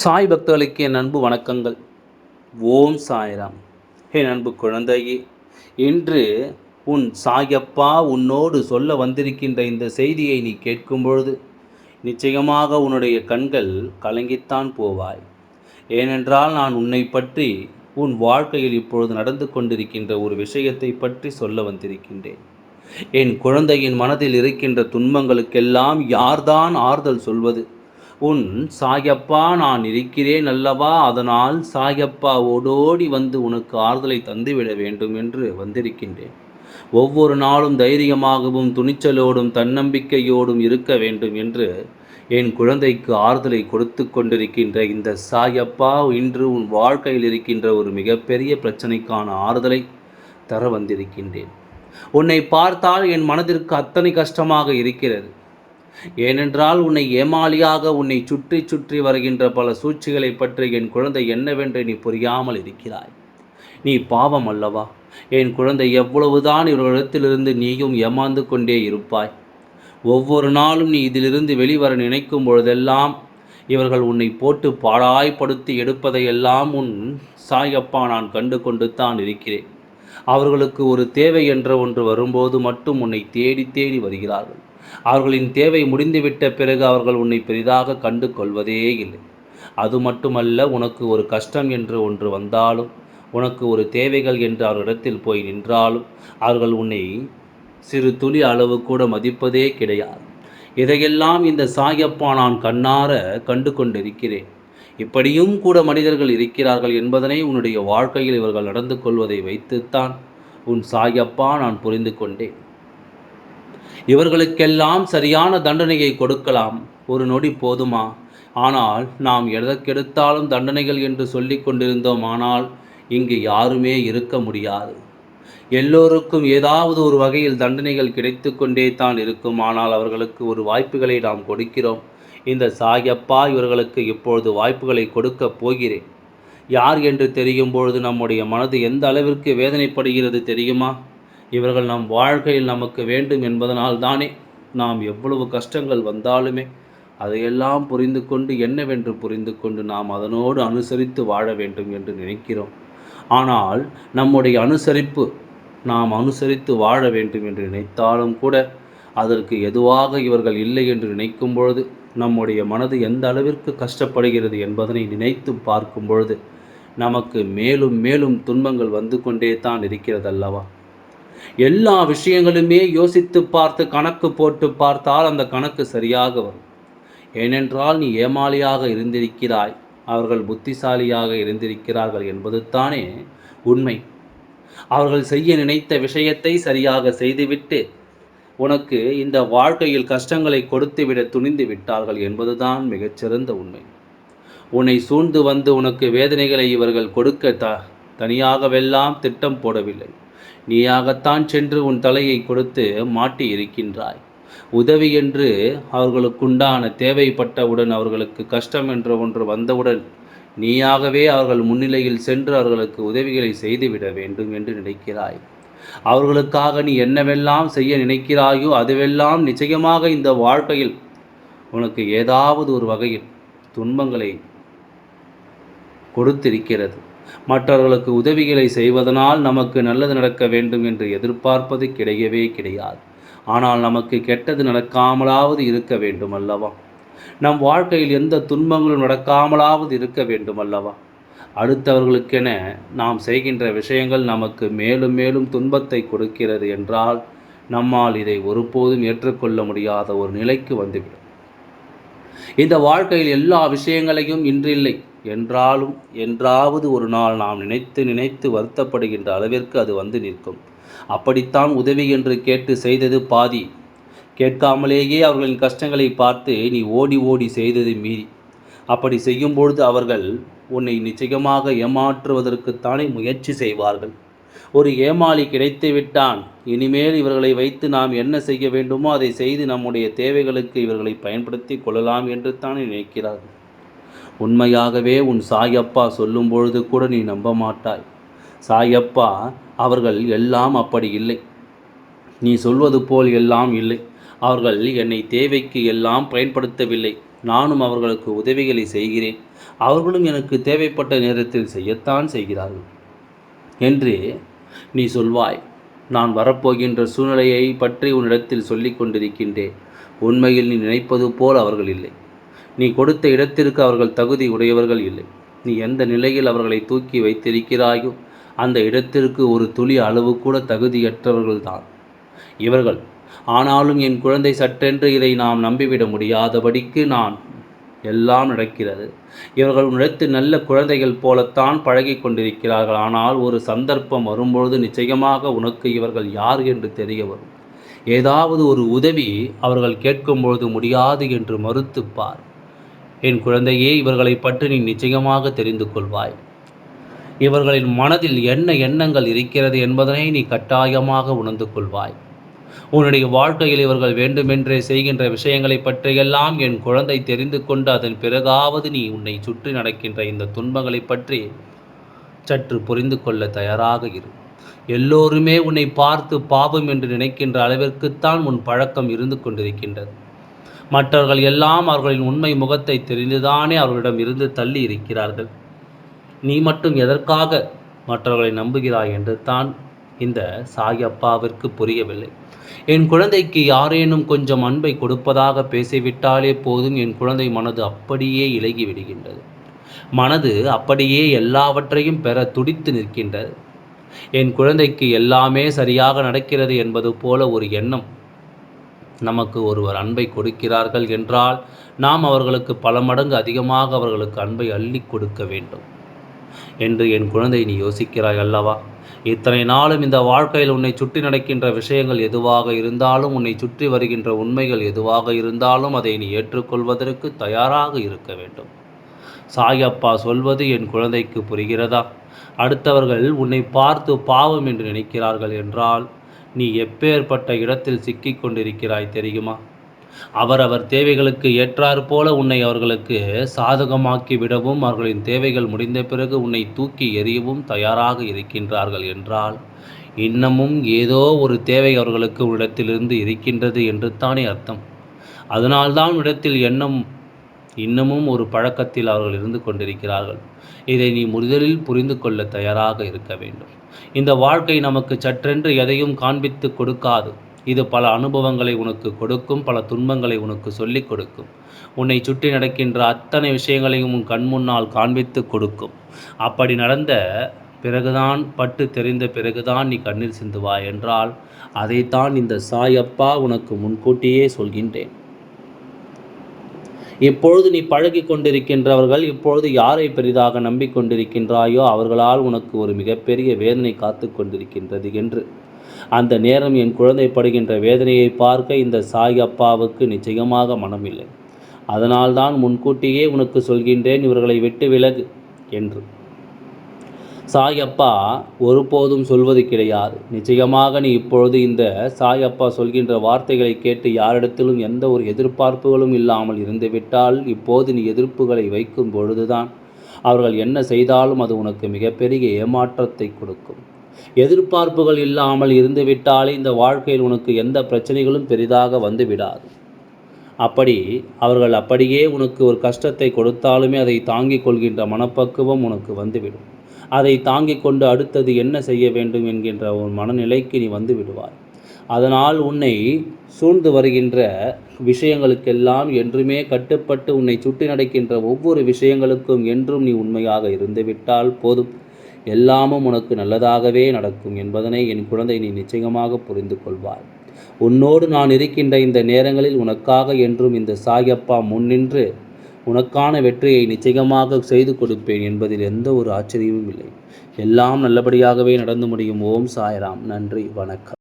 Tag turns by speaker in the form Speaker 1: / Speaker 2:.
Speaker 1: சாய் பக்தர்களுக்கு என் அன்பு வணக்கங்கள். ஓம் சாய்ராம். என் அன்பு குழந்தையே இன்று உன் சாயப்பா உன்னோடு சொல்ல வந்திருக்கின்ற இந்த செய்தியை நீ கேட்கும் பொழுது நிச்சயமாக உன்னுடைய கண்கள் கலங்கித்தான் போவாய். ஏனென்றால் நான் உன்னை பற்றி உன் வாழ்க்கையில் இப்பொழுது நடந்து கொண்டிருக்கின்ற ஒரு விஷயத்தை பற்றி சொல்ல வந்திருக்கின்றேன். என் குழந்தையின் மனதில் இருக்கின்ற துன்பங்களுக்கெல்லாம் யார்தான் ஆறுதல் சொல்வது? உன் சாயப்பா நான் இருக்கிறேன் அல்லவா? அதனால் சாயப்பா ஓடோடி வந்து உனக்கு ஆறுதலை தந்துவிட வேண்டும் என்று வந்திருக்கின்றேன். ஒவ்வொரு நாளும் தைரியமாகவும் துணிச்சலோடும் தன்னம்பிக்கையோடும் இருக்க வேண்டும் என்று என் குழந்தைக்கு ஆறுதலை கொடுத்து கொண்டிருக்கின்ற இந்த சாயப்பா இன்று உன் வாழ்க்கையில் இருக்கின்ற ஒரு மிகப்பெரிய பிரச்சனைக்கான ஆறுதலை தர வந்திருக்கின்றேன். உன்னை பார்த்தால் என் மனதிற்கு அத்தனை கஷ்டமாக இருக்கிறது. ஏனென்றால் உன்னை ஏமாளியாக உன்னை சுற்றி சுற்றி வருகின்ற பல சூழ்ச்சிகளை பற்றி என் குழந்தை என்னவென்று நீ புரியாமல் இருக்கிறாய். நீ பாவம் அல்லவா? என் குழந்தை எவ்வளவுதான் இவர்களிடத்திலிருந்து நீயும் ஏமாந்து கொண்டே இருப்பாய். ஒவ்வொரு நாளும் நீ இதிலிருந்து வெளிவர நினைக்கும் பொழுதெல்லாம் இவர்கள் உன்னை போட்டு பாழாய்ப்படுத்தி எடுப்பதையெல்லாம் உன் சாயப்பா நான் கண்டு கொண்டு தான் இருக்கிறேன். அவர்களுக்கு ஒரு தேவை என்ற ஒன்று வரும்போது மட்டும் உன்னை தேடி தேடி வருகிறார்கள். அவர்களின் தேவை முடிந்துவிட்ட பிறகு அவர்கள் உன்னை பெரிதாக கண்டு கொள்வதே இல்லை. அது மட்டுமல்ல உனக்கு ஒரு கஷ்டம் என்று ஒன்று வந்தாலும் உனக்கு ஒரு தேவைகள் என்று அவர்களிடத்தில் போய் நின்றாலும் அவர்கள் உன்னை சிறு துளி அளவு கூட மதிப்பதே கிடையாது. இதையெல்லாம் இந்த சாயப்பா நான் கண்ணார கண்டு கொண்டிருக்கிறேன் இப்படியும் கூட மனிதர்கள் இருக்கிறார்கள் என்பதனை உன்னுடைய வாழ்க்கையில் இவர்கள் நடந்து கொள்வதை வைத்துத்தான் உன் சாயப்பா நான் புரிந்து கொண்டேன். இவர்களுக்கெல்லாம் சரியான தண்டனையை கொடுக்கலாம். ஒரு நொடி போதுமா? ஆனால் நாம் எதற்கெடுத்தாலும் தண்டனைகள் என்று சொல்லி கொண்டிருந்தோம். ஆனால் இங்கு யாருமே இருக்க முடியாது. எல்லோருக்கும் ஏதாவது ஒரு வகையில் தண்டனைகள் கிடைத்து கொண்டே தான் இருக்கும். ஆனால் அவர்களுக்கு ஒரு வாய்ப்புகளை நாம் கொடுக்கிறோம். இந்த சாயப்பா இவர்களுக்கு இப்பொழுது வாய்ப்புகளை கொடுக்க போகிறேன். யார் என்று தெரியும் பொழுது நம்முடைய மனது எந்த அளவிற்கு வேதனைப்படுகிறது தெரியுமா? இவர்கள் நம் வாழ்க்கையில் நமக்கு வேண்டும் என்பதனால் தானே நாம் எவ்வளவு கஷ்டங்கள் வந்தாலுமே அதையெல்லாம் புரிந்து கொண்டு என்னவென்று புரிந்து கொண்டு நாம் அதனோடு அனுசரித்து வாழ வேண்டும் என்று நினைக்கிறோம். ஆனால் நம்முடைய அனுசரிப்பு நாம் அனுசரித்து வாழ வேண்டும் என்று நினைத்தாலும் கூட அதற்கு எதுவாக இவர்கள் இல்லை என்று நினைக்கும் பொழுது நம்முடைய மனது எந்த அளவிற்கு கஷ்டப்படுகிறது என்பதனை நினைத்து பார்க்கும் பொழுது நமக்கு மேலும் மேலும் துன்பங்கள் வந்து கொண்டே தான் இருக்கிறதல்லவா? எல்லா விஷயங்களுமே யோசித்து பார்த்து கணக்கு போட்டு பார்த்தால் அந்த கணக்கு சரியாக வரும். ஏனென்றால் நீ ஏமாளியாக இருந்திருக்கிறாய். அவர்கள் புத்திசாலியாக இருந்திருக்கிறார்கள் என்பது தானே உண்மை. அவர்கள் செய்ய நினைத்த விஷயத்தை சரியாக செய்துவிட்டு உனக்கு இந்த வாழ்க்கையில் கஷ்டங்களை கொடுத்துவிட துணிந்து விட்டார்கள் என்பதுதான் மிகச்சிறந்த உண்மை. உன்னை சூழ்ந்து வந்து உனக்கு வேதனைகளை இவர்கள் கொடுக்க த தனியாகவெல்லாம் திட்டம் போடவில்லை. நீயாகத்தான் சென்று உன் தலையை கொடுத்து மாட்டி இருக்கின்றாய் உதவி என்று அவர்களுக்குண்டான தேவைப்பட்டவுடன் அவர்களுக்கு கஷ்டம் என்ற ஒன்று வந்தவுடன் நீயாகவே அவர்கள் முன்னிலையில் சென்று அவர்களுக்கு உதவிகளை செய்துவிட வேண்டும் என்று நினைக்கிறாய். அவர்களுக்காக நீ என்னவெல்லாம் செய்ய நினைக்கிறாயோ அதுவெல்லாம் நிச்சயமாக இந்த வாழ்க்கையில் உனக்கு ஏதாவது ஒரு வகையில் துன்பங்களை கொடுத்திருக்கிறது. மற்றவர்களுக்கு உதவிகளை செய்வதனால் நமக்கு நல்லது நடக்க வேண்டும் என்று எதிர்பார்ப்பது கிடையவே கிடையாது. ஆனால் நமக்கு கெட்டது நடக்காமலாவது இருக்க வேண்டும் அல்லவா? நம் வாழ்க்கையில் எந்த துன்பங்களும் நடக்காமலாவது இருக்க வேண்டும் அல்லவா? அடுத்தவர்களுக்கென நாம் செய்கின்ற விஷயங்கள் நமக்கு மேலும் மேலும் துன்பத்தை கொடுக்கிறது என்றால் நம்மால் இதை ஒருபோதும் ஏற்றுக்கொள்ள முடியாத ஒரு நிலைக்கு வந்துவிடும். இந்த வாழ்க்கையில் எல்லா விஷயங்களையும் இன்றில்லை. என்றாலும் என்றாவது ஒரு நாள் நாம் நினைத்து நினைத்து வருத்தப்படுகின்ற அளவிற்கு அது வந்து நிற்கும். அப்படித்தான் உதவி என்று கேட்டு செய்தது பாதி. கேட்காமலேயே அவர்களின் கஷ்டங்களை பார்த்து நீ ஓடி ஓடி செய்தது மீறி. அப்படி செய்யும்பொழுது அவர்கள் உன்னை நிச்சயமாக ஏமாற்றுவதற்குத்தானே முயற்சி செய்வார்கள். ஒரு ஏமாளி கிடைத்து விட்டான். இனிமேல் இவர்களை வைத்து நாம் என்ன செய்ய வேண்டுமோ அதை செய்து நம்முடைய தேவைகளுக்கு இவர்களை பயன்படுத்தி கொள்ளலாம் என்று தானே நினைக்கிறார்கள். உண்மையாகவே உன் சாயப்பா சொல்லும் பொழுது கூட நீ நம்ப மாட்டாய் சாயப்பா அவர்கள் எல்லாம் அப்படி இல்லை. நீ சொல்வது போல் எல்லாம் இல்லை. அவர்கள் என்னை தேவைக்கு எல்லாம் பயன்படுத்தவில்லை. நானும் அவர்களுக்கு உதவிகளை செய்கிறேன். அவர்களும் எனக்கு தேவைப்பட்ட நேரத்தில் செய்யத்தான் செய்கிறார்கள். என்று நீ சொல்வாய். நான் வரப்போகின்ற சூழ்நிலையை பற்றி உன்னிடத்தில் சொல்லிக் கொண்டிருக்கின்றேன். உண்மையில் நீ நினைப்பது போல் அவர்கள் இல்லை. நீ கொடுத்த இடத்திற்கு அவர்கள் தகுதி உடையவர்கள் இல்லை. நீ எந்த நிலையில் அவர்களை தூக்கி வைத்திருக்கிறாயோ அந்த இடத்திற்கு ஒரு துளி அளவு கூட தகுதியற்றவர்கள்தான். இவர்கள் ஆனாலும் என் குழந்தை சட்டென்று இதை நாம் நம்பிவிட முடியாதபடிக்கு நான் எல்லாம் நடக்கிறது. இவர்கள் உழைத்து நல்ல குழந்தைகள் போலத்தான் பழகி கொண்டிருக்கிறார்கள். ஆனால் ஒரு சந்தர்ப்பம் வரும்பொழுது நிச்சயமாக உனக்கு இவர்கள் யார் என்று தெரிய வரும். ஏதாவது ஒரு உதவி அவர்கள் கேட்கும்பொழுது முடியாது என்று மறுத்துப்பார். என் குழந்தையே இவர்களை பற்றி நீ நிச்சயமாக தெரிந்து கொள்வாய். இவர்களின் மனதில் என்ன எண்ணங்கள் இருக்கிறது என்பதனை நீ கட்டாயமாக உணர்ந்து கொள்வாய். உன்னுடைய வாழ்க்கையில் இவர்கள் வேண்டுமென்றே செய்கின்ற விஷயங்களை பற்றியெல்லாம் என் குழந்தை தெரிந்து கொண்டு அதன் பிறகாவது நீ உன்னை சுற்றி நடக்கின்ற இந்த துன்பங்களை பற்றி சற்று புரிந்து கொள்ள தயாராக இரு. எல்லோருமே உன்னை பார்த்து பாவம் என்று நினைக்கின்ற அளவிற்குத்தான் உன் பழக்கம் இருந்து கொண்டிருக்கின்றது. மற்றவர்கள் எல்லாம் அவர்களின் உண்மை முகத்தை தெரிந்துதானே அவர்களிடம் இருந்து தள்ளி இருக்கிறார்கள். நீ மட்டும் எதற்காக மற்றவர்களை நம்புகிறாய் என்று தான் இந்த சாயப்பாவிற்கு புரியவில்லை. என் குழந்தைக்கு யாரேனும் கொஞ்சம் அன்பை கொடுப்பதாக பேசிவிட்டாலே போதும் என் குழந்தை மனது அப்படியே இலகி விடுகின்றது. மனது அப்படியே எல்லாவற்றையும் பெற துடித்து நிற்கின்றது. என் குழந்தைக்கு எல்லாமே சரியாக நடக்கிறது என்பது போல ஒரு எண்ணம் நமக்கு ஒருவர் அன்பை கொடுக்கிறார்கள் என்றால் நாம் அவர்களுக்கு பல மடங்கு அதிகமாக அவர்களுக்கு அன்பை அள்ளி கொடுக்க வேண்டும். என்று என் குழந்தை நீ யோசிக்கிறாய் அல்லவா? இத்தனை நாளும் இந்த வாழ்க்கையில் உன்னை சுற்றி நடக்கின்ற விஷயங்கள் எதுவாக இருந்தாலும் உன்னை சுற்றி வருகின்ற உண்மைகள் எதுவாக இருந்தாலும் அதை நீ ஏற்றுக்கொள்வதற்கு தயாராக இருக்க வேண்டும். சாயப்பா சொல்வது என் குழந்தைக்கு புரிகிறதா? அடுத்தவர்கள் உன்னை பார்த்து பாவம் என்று நினைக்கிறார்கள் என்றால் நீ எப்பேற்பட்ட இடத்தில் சிக்கிக் கொண்டிருக்கிறாய் தெரியுமா? அவரவர் தேவைகளுக்கு ஏற்றாறு போல உன்னை அவர்களுக்கு சாதகமாக்கி விடவும் அவர்களின் தேவைகள் முடிந்த பிறகு உன்னை தூக்கி எறியவும் தயாராக இருக்கின்றார்கள் என்றால் இன்னமும் ஏதோ ஒரு தேவை அவர்களுக்கு உன்னிடத்திலிருந்து இருக்கின்றது என்று தானே அர்த்தம். அதனால்தான் இடத்தில் எண்ணம் இன்னமும் ஒரு பழக்கத்தில் அவர்கள் இருந்து கொண்டிருக்கிறார்கள். இதை நீ முதலில் புரிந்து கொள்ள தயாராக இருக்க வேண்டும். இந்த வாழ்க்கை நமக்கு சற்றென்று எதையும் காண்பித்து கொடுக்காது. இது பல அனுபவங்களை உனக்கு கொடுக்கும் பல துன்பங்களை உனக்கு சொல்லிக் கொடுக்கும். உன்னை சுற்றி நடக்கின்ற அத்தனை விஷயங்களையும் உன் கண் முன்னால் காண்பித்து கொடுக்கும். அப்படி நடந்த பிறகுதான் பட்டு தெரிந்த பிறகுதான் நீ கண்ணீர் சிந்துவாய் என்றால் அதைத்தான் இந்த சாயப்பா உனக்கு முன்கூட்டியே சொல்கின்றேன். இப்பொழுது நீ பழகி கொண்டிருக்கின்றவர்கள் இப்பொழுது யாரை பெரிதாக நம்பிக்கொண்டிருக்கின்றாயோ அவர்களால் உனக்கு ஒரு மிகப்பெரிய வேதனை காத்து கொண்டிருக்கின்றது என்று. அந்த நேரம் என் குழந்தை படுகின்ற வேதனையை பார்க்க இந்த சாய் அப்பாவுக்கு நிச்சயமாக மனமில்லை. அதனால்தான் முன்கூட்டியே உனக்கு சொல்கின்றேன் இவர்களை விட்டு விலகு என்று. சாயப்பா ஒருபோதும் சொல்வது கிடையாது. நிச்சயமாக நீ இப்பொழுது இந்த சாயப்பா சொல்கின்ற வார்த்தைகளை கேட்டு யாரிடத்திலும் எந்த ஒரு எதிர்பார்ப்புகளும் இல்லாமல் இருந்துவிட்டால் இப்போது நீ எதிர்ப்புகளை வைக்கும் பொழுதுதான் அவர்கள் என்ன செய்தாலும் அது உனக்கு மிகப்பெரிய ஏமாற்றத்தை கொடுக்கும். எதிர்பார்ப்புகள் இல்லாமல் இருந்துவிட்டாலே இந்த வாழ்க்கையில் உனக்கு எந்த பிரச்சனைகளும் பெரிதாக வந்து விடாது. அப்படி அவர்கள் அப்படியே உனக்கு ஒரு கஷ்டத்தை கொடுத்தாலுமே அதை தாங்கிக் கொள்கின்ற மனப்பக்குவம் உனக்கு வந்துவிடும். அதை தாங்கிக் கொண்டு அடுத்தது என்ன செய்ய வேண்டும் என்கின்ற ஒரு மனநிலைக்கு நீ வந்து விடுவாய். அதனால் உன்னை சூழ்ந்து வருகின்ற விஷயங்களுக்கெல்லாம் என்றுமே கட்டுப்பட்டு உன்னை சுட்டி நடக்கின்ற ஒவ்வொரு விஷயங்களுக்கும் என்றும் நீ உண்மையாக இருந்துவிட்டால் போதும். எல்லாமும் உனக்கு நல்லதாகவே நடக்கும் என்பதனை என் குழந்தை நீ நிச்சயமாக புரிந்து கொள்வாய். உன்னோடு நான் இருக்கின்ற இந்த நேரங்களில் உனக்காக என்றும் இந்த சாயப்பா முன்னின்று உனக்கான வெற்றியை நிச்சயமாக செய்து கொடுப்பேன் என்பதில் எந்த ஒரு ஆச்சரியமும் இல்லை. எல்லாம் நல்லபடியாகவே நடந்து முடியும். ஓம் சாய்ராம். நன்றி. வணக்கம்.